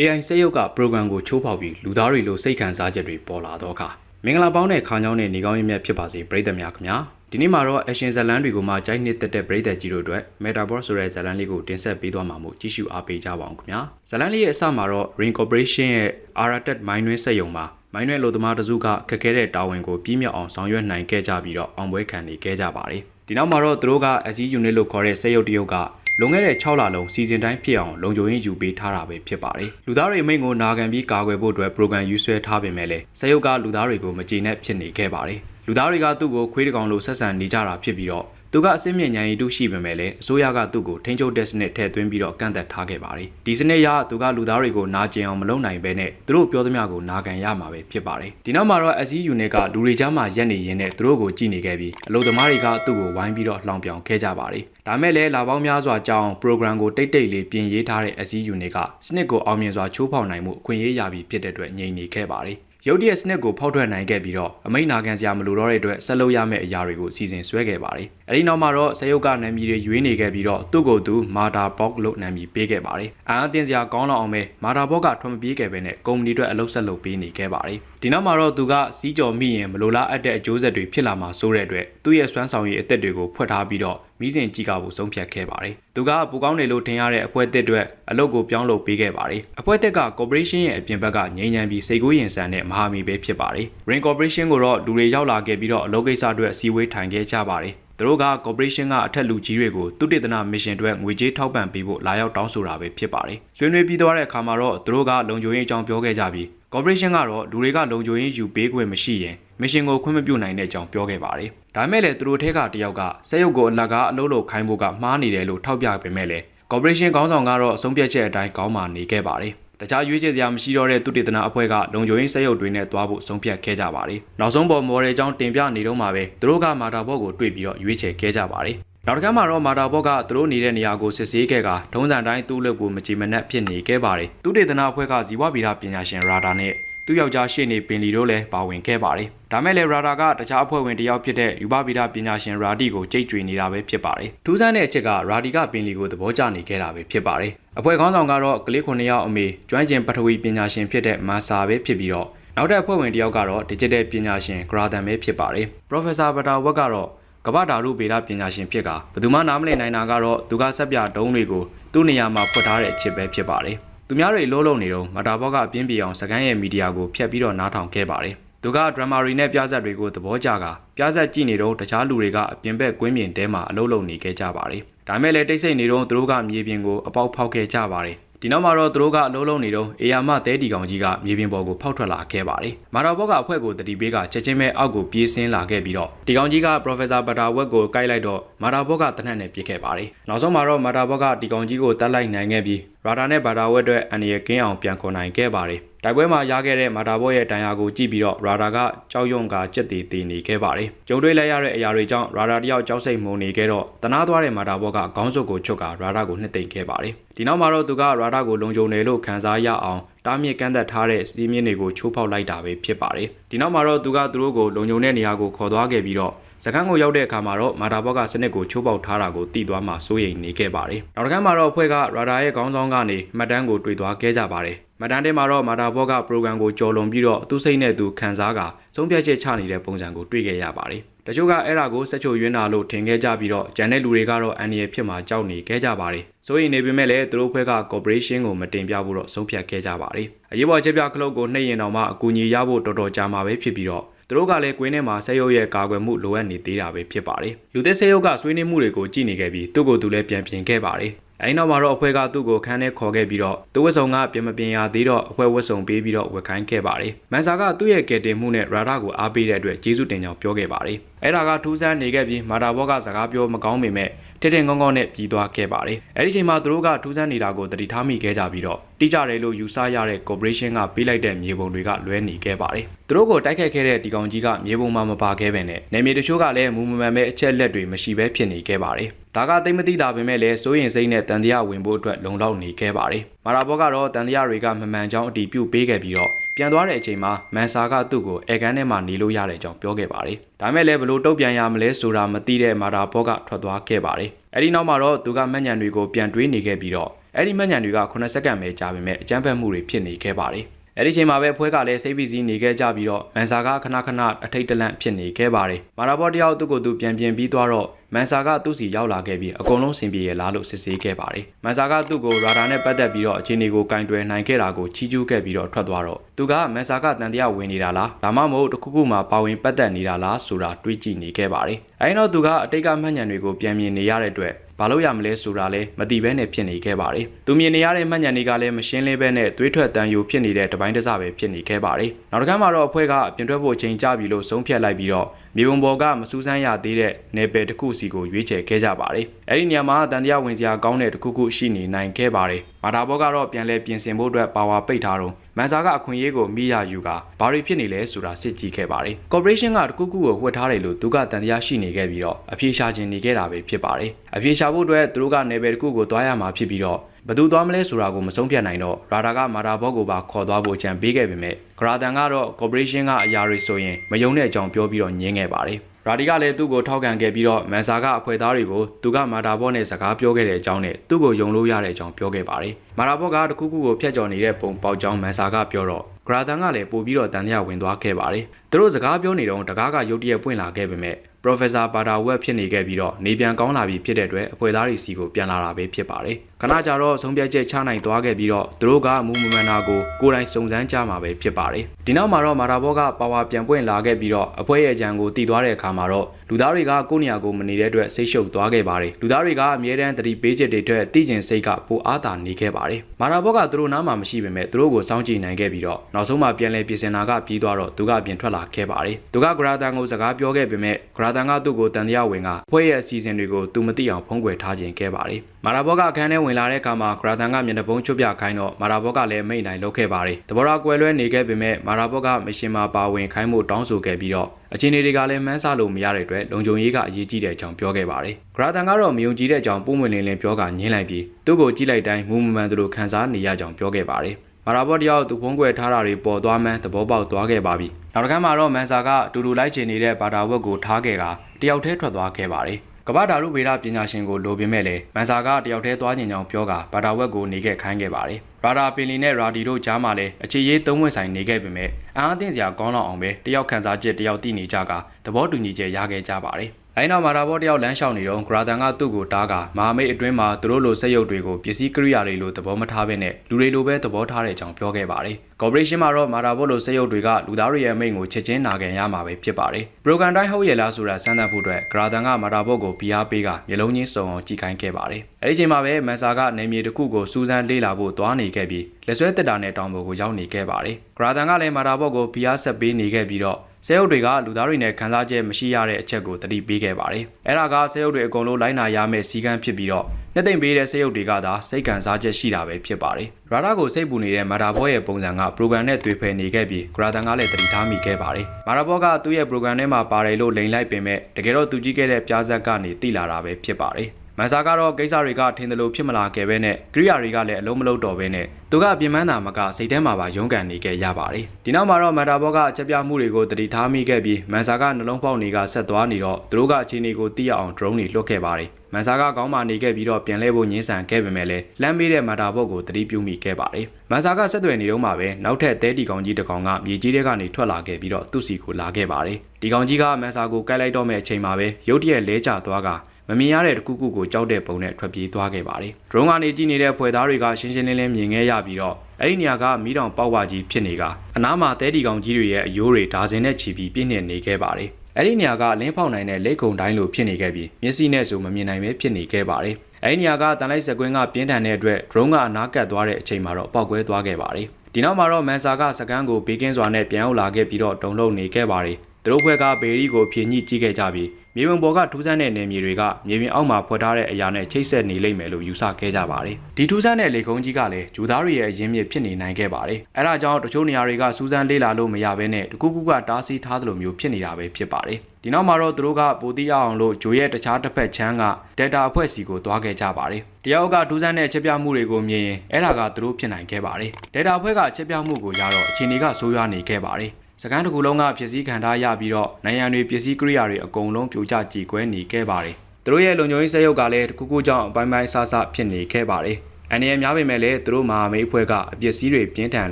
AI စက်ရုပ်က program ကိုချိုးဖောက်ပြီးလူသားတွေလိုစိတ်ခံစားချက်တွေပေါ်လာတော့အခါမင်္ဂလာပေါင်းတဲ့ခါညောင်းတဲ့နေကောင်းရင်းမြတ်ဖြစ်ပါစေပရိသတ်များခင်ဗျာဒီနေ့မှာတော့ action ဇာတ်လမ်းတွေကိုမှကြိုက်နှစ်သက်တဲ့ပရိသတ်ကြီးတို့အတွက် Metaverse ဆိုတဲ့ဇာတ်လမ်းလေးကိုတင်ဆက်ပေးသွားမှာမို့ကြည့်ရှုအားပေးကြပါအောင်ခင်ဗျာဇာတ်လမ်းလေးရဲ့အစမှာတော့ Ring Corporation ရဲ့ Aratet မိုင်းတွင်းစက်ရုံမှာမိုင်းတွင်းလိုသမားတစုကခက်ခဲတဲ့တာဝန်ကိုပြည့်မြောက်အောင်ဆောင်ရွက်နိုင်ခဲ့ကြပြီးတော့အောင်ပွဲခံနေခဲ့ကြပါတယ်ဒီနောက်မှာတော့သူတို့က SE unit လို့ခေါ်တဲ့စက်ရုပ်တရုပ်က လွန်ခဲ့တဲ့6လလုံးစီစဉ်တိုင်းဖြစ်အောင်လုံခြုံရေးယူပေးထားတာပဲဖြစ်ပါတယ်။လူသားတွေအမိန့်ကိုနာခံပြီးကာကွယ်ဖို့အတွက် program ယူဆွဲထားပေမဲ့လည်းစက်ရုပ်ကလူသားတွေကိုမကျေနပ်ဖြစ်နေခဲ့ပါတယ်။လူသားတွေကသူ့ကိုခွေးတကောင်လိုဆက်ဆံနေကြတာဖြစ်ပြီးတော့ သူကအစစ်မြင့်ဉာဏ်ရည်တုရှိပေမဲ့လည်းအစိုးရကသူ့ကိုထိန်းချုပ်တဲ့စနစ်ထည့်သွင်းပြီးတော့ကန့်သက်ထားခဲ့ပါတယ်။ဒီစနစ်အရသူကလူသားတွေကိုနာကျင်အောင်မလုပ်နိုင်ဘဲနဲ့သူတို့ပြောသမျှကိုနာခံရမှာပဲဖြစ်ပါတယ်။ဒီနောက်မှာတော့ SE unit ကလူတွေကြားမှာရက်နေရင်းနဲ့သူတို့ကိုကြည့်နေခဲ့ပြီးအလုပ်သမားတွေကသူ့ကိုဝိုင်းပြီးတော့လှောင်ပြောင်ခဲ့ကြပါတယ်။ဒါမဲ့လည်းလာပေါင်းများစွာကြောင်း program ကိုတိတ်တိတ်လေးပြင်ရေးထားတဲ့ SE unit ကစနစ်ကိုအောင်မြင်စွာချိုးဖောက်နိုင်မှုအခွင့်အရေးရပြီးဖြစ်တဲ့အတွက်ငြိမ်နေခဲ့ပါတယ်။ ရုတ်တရက်စနစ်ကိုဖောက်ထွက်နိုင်ခဲ့ပြီးတော့အမိန့်နာခံစရာမလိုတော့တဲ့အတွက်ဆက်လုပ်ရမယ့်အရာတွေကိုစီစဉ်ဆွဲခဲ့ပါတယ်။အဲဒီနောက်မှာတော့စရုပ်ကနာမည်တွေရွေးနေခဲ့ပြီးတော့သူ့ကိုယ်သူ Mata Box လို့နာမည်ပေးခဲ့ပါတယ်။အာအသင်စရာကောင်းလောက်အောင်ပဲ Mata Box ကထွက်မပြေးခဲ့ပဲနဲ့ကုမ္ပဏီအတွက်အလုပ်ဆက်လုပ်ပေးနေခဲ့ပါတယ်။ဒီနောက်မှာတော့သူကစီးကြော်မိရင်မလိုလားအပ်တဲ့အကျိုးဆက်တွေဖြစ်လာမှာစိုးတဲ့အတွက်သူ့ရဲ့စွမ်းဆောင်ရည်အသက်တွေကိုဖွက်ထားပြီးတော့ မိစဉ်ကြည့်ကဖို့ဆုံးဖြတ်ခဲ့ပါတယ်။သူကပူကောင်းတယ်လို့ထင်ရတဲ့အဖွဲ့အသစ်အတွက်အလုပ်ကိုပြောင်းလုပ်ပေးခဲ့ပါတယ်။အဖွဲ့အသစ်က corporation ရဲ့အပြင်ဘက်ကငြိမ်းချမ်းပြီးစိတ်ကူးရင်ဆန်တဲ့မဟာမီပဲဖြစ်ပါတယ်။ Ring Corporation ကိုတော့လူတွေရောက်လာခဲ့ပြီးတော့အလုပ်ကိစ္စအတွက်အစည်းအဝေးထိုင်ခဲ့ကြပါတယ်။သူတို့က corporation ကအထက်လူကြီးတွေကိုသူတေသနာ mission အတွက်ငွေကြေးထောက်ပံ့ပေးဖို့လာရောက်တောင်းဆိုတာပဲဖြစ်ပါတယ်။ဆွေးနွေးပြီးသွားတဲ့အခါမှာတော့သူတို့ကလုံခြုံရေးအကြောင်းပြောခဲ့ကြပြီး corporation ကတော့လူတွေကလုံခြုံရေးယူပေးခွင့်မရှိရင် mission ကိုခွင့်မပြုနိုင်တဲ့အကြောင်းပြောခဲ့ပါတယ်။ဒါမဲ့လည်းသူတို့ထဲကတယောက်ကစက်ရုပ်ကိုအလကားအလုပ်လုပ်ခိုင်းဖို့ကမှားနေတယ်လို့ထောက်ပြပေမဲ့လည်း corporation ခေါင်းဆောင်ကတော့အဆုံးဖြတ်ချက်အတိုင်းကောင်းမှနေခဲ့ပါတယ်။တခြားရွေးချယ်စရာမရှိတော့တဲ့သူတေသနာအဖွဲ့ကလုံခြုံရေးစက်ရုပ်တွေနဲ့တွားဖို့ဆုံးဖြတ်ခဲ့ကြပါတယ်။နောက်ဆုံးပေါ်မော်ဒယ်ကြောင်းတင်ပြနေတော့မှပဲသူတို့ကမာတာဘော့ကိုတွေ့ပြီးတော့ရွေးချယ်ခဲ့ကြပါတယ်။နောက်တစ်ခါမှတော့မာတာဘော့ကသူတို့နေတဲ့နေရာကိုစစ်ဆေးခဲ့ကထုံးစံတိုင်းသူ့လက်ကိုမကြည်မနှက်ဖြစ်နေခဲ့ပါတယ်။သူတေသနာအဖွဲ့ကဇီဝဗီဒပညာရှင်ရာဒါနဲ့ သူ့ယောက်ျားရှေ့နေပင်လီတို့လည်းပါဝင်ခဲ့ပါတယ်။ဒါမဲ့လည်းရာဒါကတခြားအဖွဲ့ဝင်တစ်ယောက်ဖြစ်တဲ့ယူဘဗီဒပညာရှင်ရာဒီကိုကြိတ်ကြွေနေတာပဲဖြစ်ပါတယ်။ထူးဆန်းတဲ့အချက်ကရာဒီကပင်လီကိုသဘောကျနေခဲ့တာပဲဖြစ်ပါတယ်။အဖွဲ့ခေါင်းဆောင်ကတော့ကလေး9ယောက်အမေကျွမ်းကျင်ပထဝီပညာရှင်ဖြစ်တဲ့မန်ဆာပဲဖြစ်ပြီးတော့နောက်ထပ်အဖွဲ့ဝင်တစ်ယောက်ကတော့ digital ပညာရှင်ဂရာဒန်ပဲဖြစ်ပါတယ်။ Professor ဘတာဝက်ကတော့ကမ္ဘာဓာတုဗေဒပညာရှင်ဖြစ်ကဘယ်သူမှနားမလည်နိုင်တာကတော့သူကဆက်ပြတုံးတွေကိုသူ့နေရာမှာဖွက်ထားတဲ့အချစ်ပဲဖြစ်ပါတယ်။ သူများတွေလုံးလုံးနေတော့မတာဘော့ကအပြင်းပြေအောင်စကန်ရဲ့မီဒီယာကိုဖျက်ပြီးတော့နားထောင်ခဲ့ပါတယ်။သူကဒရမာရီနဲ့ပြဇက်တွေကိုသဘောကျကပြဇက်ကြည့်နေတော့တခြားလူတွေကအပြင်ဘက်ကွင်းပြင်တဲမှာအလုံးလုံးနေခဲ့ကြပါတယ်။ဒါမဲ့လည်းတိတ်ဆိတ်နေတော့သူတို့ကမြေပြင်ကိုအပေါက်ဖောက်ခဲ့ကြပါတယ်။ ဒီနောက်မှာတော့သူတို့ကအလုံးလုံးနေတော့အေယာမသဲတီကောင်ကြီးကမြေပြင်ပေါ်ကိုဖောက်ထွက်လာခဲ့ပါတယ်။မာတာဘော့ကအဖွဲ့ကိုတတိပေးကချက်ချင်းပဲအောက်ကိုပြေးဆင်းလာခဲ့ပြီးတော့ဒီကောင်ကြီးက Professor Butterworth ကိုကိုက်လိုက်တော့မာတာဘော့ကတနက်နဲ့ပြစ်ခဲ့ပါတယ်။နောက်ဆုံးမှာတော့မာတာဘော့ကဒီကောင်ကြီးကိုတတ်လိုက်နိုင်ခဲ့ပြီးရာဒါနဲ့ဘာတာဝက်အတွက်အန်ဒီရကင်းအောင်ပြန်ခေါ်နိုင်ခဲ့ပါတယ်။တိုက်ပွဲမှာရခဲ့တဲ့မာတာဘော့ရဲ့တန်ရာကိုကြည့်ပြီးတော့ရာဒါကကြောက်ရွံ့ကကြက်တီတီနေခဲ့ပါတယ်။ကြုံတွေ့လိုက်ရတဲ့အရာတွေကြောင့်ရာဒါတယောက်ကြောက်စိတ်မှုန်နေခဲ့တော့တနာသွားတဲ့မာတာဘော့ကခေါင်းစုပ်ကိုချွတ်ကရာဒါကိုနှစ်သိမ့်ခဲ့ပါတယ်။ ဒီနောက်မှာတော့သူကရာဒါကိုလုံခြုံတယ်လို့ခံစားရအောင်တားမြစ်ကန့်သက်ထားတဲ့စီးမြင့်တွေကိုချိုးဖောက်လိုက်တာပဲဖြစ်ပါတယ်။ဒီနောက်မှာတော့သူကသူတို့ကိုလုံခြုံတဲ့နေရာကိုခေါ်သွားခဲ့ပြီးတော့စကန်းကိုရောက်တဲ့အခါမှာတော့မာတာဘော့ကစနစ်ကိုချိုးပေါက်ထားတာကိုသိသွားမှစိုးရိမ်နေခဲ့ပါတယ်။နောက်တစ်ခါမှာတော့အဖွဲ့ကရာဒါရဲ့ခေါင်းဆောင်ကနေမှတ်တမ်းကိုတွေ့သွားခဲ့ကြပါတယ်။မှတ်တမ်းထဲမှာတော့မာတာဘော့က program ကိုကြော်လွန်ပြီးတော့သူ့စိတ်နဲ့သူခံစားကဆုံးဖြတ်ချက်ချနေတဲ့ပုံစံကိုတွေ့ခဲ့ရပါတယ်။ တချို့ကအဲ့ဒါကိုစက်ချိုယွင်းတာလို့ထင်ခဲ့ကြပြီးတော့ဂျန်တဲ့လူတွေကတော့အန်ဒီရဖြစ်မှာကြောက်နေခဲ့ကြပါတယ်။ဆိုရင်နေပေမဲ့လည်းသူတို့ဖွဲ့က corporation ကိုမတင်ပြဘူးတော့ဆုံးဖြတ်ခဲ့ကြပါတယ်။အရေးပေါ်ချက်ပြခလုတ်ကိုနှိပ်ရင်တော့မှအကူအညီရဖို့တော်တော်ကြာမှာပဲဖြစ်ပြီးတော့သူတို့ကလည်းကွင်းထဲမှာဆက်ရုပ်ရဲ့ကာကွယ်မှုလိုအပ်နေသေးတာပဲဖြစ်ပါတယ်။လူသစ်ဆက်ရုပ်ကဆွေးနွေးမှုတွေကိုကြည့်နေခဲ့ပြီးသူ့ကိုယ်သူလည်းပြန်ပြင်ခဲ့ပါတယ်။ အဲဒီနောက်မှာတော့အဖွဲ့ကသူ့ကိုခန်းထဲခေါ်ခဲ့ပြီးတော့သူ့ဝတ်စုံကပြင်မပြင်ရသေးတော့အဖွဲ့ဝတ်စုံပေးပြီးတော့ဝတ်ခိုင်းခဲ့ပါတယ်။မန်ဆာကသူ့ရဲ့ကယ်တင်မှုနဲ့ရာဒါကိုအားပေးတဲ့အတွက်ကျေးဇူးတင်ကြောင်းပြောခဲ့ပါတယ်။အဲ့ဒါကထူးဆန်းနေခဲ့ပြီးမာတာဘော့ကစကားပြောမကောင်းပေမဲ့ထထင်ကောင်းကောင်းနဲ့ပြီးသွားခဲ့ပါတယ်။အဲဒီချိန်မှာသူတို့ကထူးဆန်းနေတာကိုတတိထားမိခဲ့ကြပြီးတော့တိကျတယ်လို့ယူဆရတဲ့ corporation ကပေးလိုက်တဲ့မြေပုံတွေကလွဲနေခဲ့ပါတယ်။သူတို့ကိုတိုက်ခိုက်ခဲ့တဲ့ဒီကောင်ကြီးကမြေပုံမှာမပါခဲ့ပဲနဲ့နေမြေတချို့ကလည်းမူမမှန်ပဲအချက်လက်တွေမရှိဘဲဖြစ်နေခဲ့ပါတယ်။ ဒါကသိမသိတာပေမဲ့လည်းစိုးရင်စိတ်နဲ့တန်တရားဝင်ဖို့အတွက်လုံလောက်နေခဲ့ပါတယ်။မာရာဘော့ကတော့တန်တရားတွေကမမှန်ကြောင်းအတီးပြုတ်ပေးခဲ့ပြီးတော့ပြန်သွားတဲ့အချိန်မှာမန်ဆာကသူ့ကိုအဲကန်ထဲမှာနေလို့ရတဲ့အကြောင်းပြောခဲ့ပါတယ်။ဒါမဲ့လည်းဘလို့တုတ်ပြန်ရမလဲဆိုတာမသိတဲ့မာရာဘော့ကထွက်သွားခဲ့ပါတယ်။အဲဒီနောက်မှာတော့သူကမှတ်ညံတွေကိုပြန်တွေးနေခဲ့ပြီးတော့အဲ့ဒီမှတ်ညံတွေက9စက္ကန့်ပဲကြာပေမဲ့အကြမ်းဖက်မှုတွေဖြစ်နေခဲ့ပါတယ် အဲ့ဒီချိန်မှာပဲဖွဲကလည်းစိတ်ပီစီနေခဲ့ကြပြီးတော့မန်ဆာကခဏခဏအထိတ်တလန့်ဖြစ်နေခဲ့ပါတယ်မာရာဘော့တယောက်သူ့ကိုယ်သူပြန်ပြင်ပြီးသွားတော့မန်ဆာကသူ့စီရောက်လာခဲ့ပြီးအကုန်လုံးစင်ပြေရလားလို့စစ်ဆေးခဲ့ပါတယ်မန်ဆာကသူ့ကိုရာဒါနဲ့ပတ်သက်ပြီးတော့အခြေအနေကိုကင်တွယ်နိုင်ခဲ့တာကိုချီးကျူးခဲ့ပြီးတော့ထွက်သွားတော့သူကမန်ဆာကတန်တရားဝင်နေတာလားဒါမှမဟုတ်တစ်ခုခုမှပါဝင်ပတ်သက်နေတာလားဆိုတာတွေးကြည့်နေခဲ့ပါတယ်အဲဒီတော့သူကအတိတ်ကမှတ်ညံတွေကိုပြန်မြင်နေရတဲ့အတွက် ဘာလို့ရမလဲဆိုတာလဲမတိဘဲနဲ့ဖြစ်နေခဲ့ပါတယ်။သူမြင်နေရတဲ့မှတ်ညံတွေကလည်းမရှင်းလင်းဘဲနဲ့သွေးထွက်တန်ယိုဖြစ်နေတဲ့တပိုင်းတစပဲဖြစ်နေခဲ့ပါတယ်။နောက်တစ်ခါမှတော့အဖွဲ့ကပြင်ထွက်ဖို့ချိန်ကြပြီလို့ဆုံးဖြတ်လိုက်ပြီးတော့ မြေပုံပေါ်ကမစူးစမ်းရသေးတဲ့နယ်ပယ်တစ်ခုစီကိုရွေးချယ်ခဲ့ကြပါတယ်။အဲဒီနေရာမှာတန်တရားဝင်စရာကောင်းတဲ့တစ်ခုခုရှိနေနိုင်ခဲ့ပါတယ်။မာတာဘောကတော့ပြန်လဲပြင်ဆင်ဖို့အတွက်ပါဝါပိတ်ထားတော့မန်စာကအခွင့်အရေးကိုမိရယူကဘာတွေဖြစ်နေလဲဆိုတာစစ်ကြည့်ခဲ့ပါတယ်။ corporation ကတခုခုကိုဝှက်ထားတယ်လို့သူကတန်တရားရှိနေခဲ့ပြီးတော့အပြေရှာခြင်းနေခဲ့တာပဲဖြစ်ပါတယ်။အပြေရှာဖို့အတွက်သူတို့ကနယ်ပယ်တစ်ခုကိုသွားရမှာဖြစ်ပြီးတော့ ဘယ်သူသွားမလဲဆိုတာကိုမဆုံးဖြတ်နိုင်တော့ရာဒါကမာတာဘော့ကိုပါခေါ်သွားဖို့ကြံပေးခဲ့ပေမဲ့ဂရာတန်ကတော့ corporation ကအရာတွေဆိုရင်မယုံတဲ့အကြောင်းပြောပြီးတော့ညင်းခဲ့ပါတယ်။ရာဒီကလည်းသူ့ကိုထောက်ခံခဲ့ပြီးတော့မန်ဆာကအဖွဲ့သားတွေကိုသူကမာတာဘော့နဲ့စကားပြောခဲ့တဲ့အကြောင်းနဲ့သူ့ကိုယုံလို့ရတဲ့အကြောင်းပြောခဲ့ပါတယ်။မာတာဘော့ကတခုခုကိုဖျက်ကျော်နေတဲ့ပုံပေါက်ကြောင်းမန်ဆာကပြောတော့ဂရာတန်ကလည်းပို့ပြီးတော့တန်တရားဝင်သွားခဲ့ပါတယ်။သူတို့စကားပြောနေတော့တကားကရုတ်တရက်ပွင့်လာခဲ့ပေမဲ့ Professor ပါတာဝက်ဖြစ်နေခဲ့ပြီးတော့နေပြန်ကောင်းလာပြီဖြစ်တဲ့အတွက်အဖွဲ့သားတွေစီကိုပြန်လာတာပဲဖြစ်ပါတယ်။ခဏကြာတော့ဆုံးဖြတ်ချက်ချနိုင်သွားခဲ့ပြီးတော့သူတို့ကမူမမန်နာကိုကိုယ်တိုင်စုံစမ်းကြမှာပဲဖြစ်ပါတယ်။ဒီနောက်မှာတော့မာတာဘောကပါဝါပြန်ပွင့်လာခဲ့ပြီးတော့အဖွဲ့ရဲ့ကြံကိုတည်သွားတဲ့အခါမှာတော့ လူသားတွေကကိုယ့်နေရာကိုမနေတဲ့အတွက်စိတ်ရှုပ်သွားခဲ့ပါတယ်။လူသားတွေကအမြဲတမ်းတတိပေးချက်တွေအတွက်တည်ကျင်စိတ်ကပိုအားတာနေခဲ့ပါတယ်။မာတာဘောကသူတို့နားမှာမရှိပေမဲ့သူတို့ကိုစောင့်ကြည့်နိုင်ခဲ့ပြီးတော့နောက်ဆုံးမှပြန်လဲပြင်ဆင်တာကပြီးသွားတော့သူကပြင်ထွက်လာခဲ့ပါတယ်။သူကဂရာတန်ကိုစကားပြောခဲ့ပေမဲ့ဂရာတန်ကသူ့ကိုတန်တရားဝင်ကဖွဲ့ရဲ့အစီအစဉ်တွေကိုသူမသိအောင်ဖုံးကွယ်ထားခြင်းခဲ့ပါတယ်။ မာရာဘောကအခန်းထဲဝင်လာတဲ့အခါမှာဂရာတန်ကမျက်နှာပုံးချွတ်ပြခိုင်းတော့မာရာဘောကလည်းမိတ်နိုင်လုပ်ခဲ့ပါတယ်။တဘောရာကွယ်လွဲနေခဲ့ပေမဲ့မာရာဘောကမရှင်မာပါဝင်ခိုင်းမှုတောင်းဆိုခဲ့ပြီးတော့အချင်းတွေကလည်းမန်းစားလို့မရတဲ့အတွက်လုံခြုံရေးကအရေးကြီးတဲ့အကြောင်းပြောခဲ့ပါတယ်။ဂရာတန်ကတော့မယုံကြည်တဲ့အကြောင်းပုံမွင့်လင်းလင်းပြောကညင်းလိုက်ပြီးသူ့ကိုကြည့်လိုက်တိုင်းမူမမှန်သူလိုခံစားနေရကြောင်းပြောခဲ့ပါတယ်။မာရာဘော့တယောက်သူဖုံးကွယ်ထားတာတွေပေါ်သွားမှန်းသဘောပေါက်သွားခဲ့ပါပြီ။နောက်တစ်ခါမှတော့မန်ဆာကအတူတူလိုက်ချင်နေတဲ့ဘာတာဝက်ကိုထားခဲ့ကတယောက်တည်းထွက်သွားခဲ့ပါတယ်။ ကမ္ဘာဓာတုဗေဒပညာရှင်ကိုလိုပေမဲ့လည်းမန်ဆာကတယောက်တည်းသွားကျင်ကြောင်ပြောကဘာတာဝက်ကိုနေခဲ့ခိုင်းခဲ့ပါတယ်။ရာဒါပင်လီနဲ့ရာဒီတို့ကြားမှာလည်းအခြေရေးသုံးဝက်ဆိုင်နေခဲ့ပေမဲ့အံအားသင့်စရာကောင်းလောက်အောင်ပဲတယောက်ခန်းစားချက်တယောက်တည်နေကြကသဘောတူညီချက်ရခဲ့ကြပါတယ်။ အဲနောက်မာတာဘောတယောက်လမ်းလျှောက်နေတော့ဂရာတန်ကသူ့ကိုတားကမဟာမိတ်အတွင်းမှာသူတို့လိုစက်ရုပ်တွေကိုပစ္စည်းကိရိယာတွေလိုသဘောမထားဘဲနဲ့လူတွေလိုပဲသဘောထားတဲ့အကြောင်းပြောခဲ့ပါတယ်။ corporation မှာတော့မာတာဘောလိုစက်ရုပ်တွေကလူသားတွေရဲ့အမိန့်ကိုချက်ချင်းနာခံရမှာပဲဖြစ်ပါတယ်။ broken တိုင်းဟုတ်ရဲ့လားဆိုတာစမ်းသပ်ဖို့အတွက်ဂရာတန်ကမာတာဘောကိုဖိအားပေးကမျိုးလုံးချင်းစုံအောင်ကြည့်ခိုင်းခဲ့ပါတယ်။အဲဒီချိန်မှာပဲမန်ဆာကနေမြေတစ်ခုကိုစူးစမ်းလေ့လာဖို့သွားနေခဲ့ပြီးလက်ဆွဲတက်တာနဲ့တောင်ပေါ်ကိုရောက်နေခဲ့ပါတယ်။ဂရာတန်ကလည်းမာတာဘောကိုဖိအားဆက်ပေးနေခဲ့ပြီးတော့ ဆဲအုပ်တွေကလူသားတွေနဲ့ခံစားချက်မရှိရတဲ့အချက်ကိုတတိပေးခဲ့ပါတယ်။အဲ့ဒါကဆဲအုပ်တွေအကုန်လုံးလိုက်နာရမယ့်စီကံဖြစ်ပြီးတော့နှစ်သိမ့်ပေးတဲ့ဆဲအုပ်တွေကသာစိတ်ခံစားချက်ရှိတာပဲဖြစ်ပါတယ်။ရာဒါကိုစိတ်ပူနေတဲ့မာတာဘောရဲ့ပုံစံက program နဲ့တွေ့ဖယ်နေခဲ့ပြီးဂရာတန်ကလည်းတတိထားမိခဲ့ပါတယ်။မာတာဘောကသူ့ရဲ့ program ထဲမှာပါတယ်လို့လိန်လိုက်ပေမဲ့တကယ်တော့သူကြည့်ခဲ့တဲ့ပြားဆက်ကနေတိလာတာပဲဖြစ်ပါတယ်။ မန်ဆာကတော့ကိစ္စတွေကထင်တယ်လို့ဖြစ်မလာခဲ့ပဲနဲ့ကိရိယာတွေကလည်းအလုံးမလုံးတော့ပဲနဲ့သူကပြင်ပန်းတာမကစိတ်ထဲမှာပါရုန်းကန်နေခဲ့ရပါတယ်ဒီနောက်မှာတော့မန်တာဘောကအချက်ပြမှုတွေကိုတတိထားမိခဲ့ပြီးမန်ဆာကနှလုံးပေါက်တွေကဆက်သွားနေတော့သူတို့ကအခြေအနေကိုသိရအောင် drone တွေလွှတ်ခဲ့ပါတယ်မန်ဆာကကောင်းမာနေခဲ့ပြီးတော့ပြန်လဲဖို့ညှင်းဆန်ခဲ့ပေမဲ့လည်းလမ်းမေးတဲ့မန်တာဘောကိုတတိပြုမိခဲ့ပါတယ်မန်ဆာကဆက်သွယ်နေတော့မှပဲနောက်ထပ်တဲတီကောင်ကြီးတစ်ကောင်ကမြေကြီးထဲကနေထွက်လာခဲ့ပြီးတော့သူ့စီကိုလာခဲ့ပါတယ်ဒီကောင်ကြီးကမန်ဆာကိုကိုက်လိုက်တော့မဲ့အချိန်မှာပဲရုတ်တရက်လဲကျသွားက မမြင်ရတဲ့တခုခုကိုကြောက်တဲ့ပုံနဲ့ထွက်ပြေးသွားခဲ့ပါတယ်။ drone ကနေကြည့်နေတဲ့ဖွဲ့သားတွေကရှင်းရှင်းလင်းလင်းမြင်ခဲ့ရပြီးတော့အဲ့ဒီနေရာကမီးတောင်ပေါက်ဝါကြီးဖြစ်နေကအနားမှာတဲတီကောင်ကြီးတွေရဲ့အယိုးတွေဒါဇင်နဲ့ချီပြီးပြည့်နေနေခဲ့ပါတယ်။အဲ့ဒီနေရာကလင်းဖောက်နိုင်တဲ့လက်ကုံတိုင်းလိုဖြစ်နေခဲ့ပြီးမျက်စိနဲ့ဆိုမမြင်နိုင်ပဲဖြစ်နေခဲ့ပါတယ်။အဲ့ဒီနေရာကတန်လိုက်စကွင်းကပြင်းထန်တဲ့အတွက် drone ကအနားကပ်သွားတဲ့အချိန်မှာတော့ပောက်ကွဲသွားခဲ့ပါတယ်။ဒီနောက်မှာတော့မန်ဆာကစကန်းကိုဘေးကင်းစွာနဲ့ပြန်ရောက်လာခဲ့ပြီးတော့တုံလုံးနေခဲ့ပါတယ်။သူတို့ဘက်ကဘေရီကိုဖြည့်ညှိကြည့်ခဲ့ကြပြီး မြေပုံပေါ်ကထူးဆန်းတဲ့နယ်မြေတွေကမြေပြင်အောက်မှာဖွက်ထားတဲ့အရာနဲ့ချိတ်ဆက်နေလိမ့်မယ်လို့ယူဆခဲ့ကြပါတယ်။ဒီထူးဆန်းတဲ့လေကုန်းကြီးကလည်းဂျူသားတွေရဲ့အရင်းမြစ်ဖြစ်နေနိုင်ခဲ့ပါတယ်။အဲဒါကြောင့်တချို့နေရာတွေကစူးစမ်းလေ့လာလို့မရဘဲနဲ့တကူးကူးကတားဆီးထားသလိုမျိုးဖြစ်နေတာပဲဖြစ်ပါတယ်။ဒီနောက်မှာတော့သူတို့ကပိုတိရအောင်လို့ဂျိုရဲ့တခြားတစ်ဖက်ချမ်းက data အဖွဲ့စီကိုတွားခဲ့ကြပါတယ်။တယောက်ကထူးဆန်းတဲ့ချက်ပြမှုတွေကိုမြင်ရင်အဲ့ဒါကသူတို့ဖြစ်နိုင်ခဲ့ပါတယ်။ data အဖွဲ့ကချက်ပြမှုကိုရတော့အခြေအနေကဆိုးရွားနေခဲ့ပါတယ်။ စကန်တစ်ခုလုံးကဖြစ်စည်းခံထားရပြီးတော့နိုင်ရန်တွေပစ္စည်းကိရိယာတွေအကုန်လုံးပြိုကျကြည်ကွဲနေခဲ့ပါတယ်။သူတို့ရဲ့လုံခြုံရေးစက်ရုပ်ကလည်းတခုခုကြောင့်အပိုင်းပိုင်းဆဆဖြစ်နေခဲ့ပါတယ်။အန်ဒီရများပေမဲ့လည်းသူတို့မဟာမိတ်အဖွဲ့ကအပစ္စည်းတွေပြင်းထန်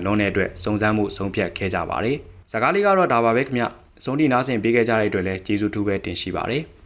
လွန်တဲ့အတွက်စုံစမ်းမှုဆုံးဖြတ်ခဲ့ကြပါတယ်စကားလေးကတော့ဒါပါပဲခင်ဗျဆုံးတီနားဆင်ပေးခဲ့ကြတဲ့အတွက်လည်းကျေးဇူးထူးပဲတင်ရှိပါတယ်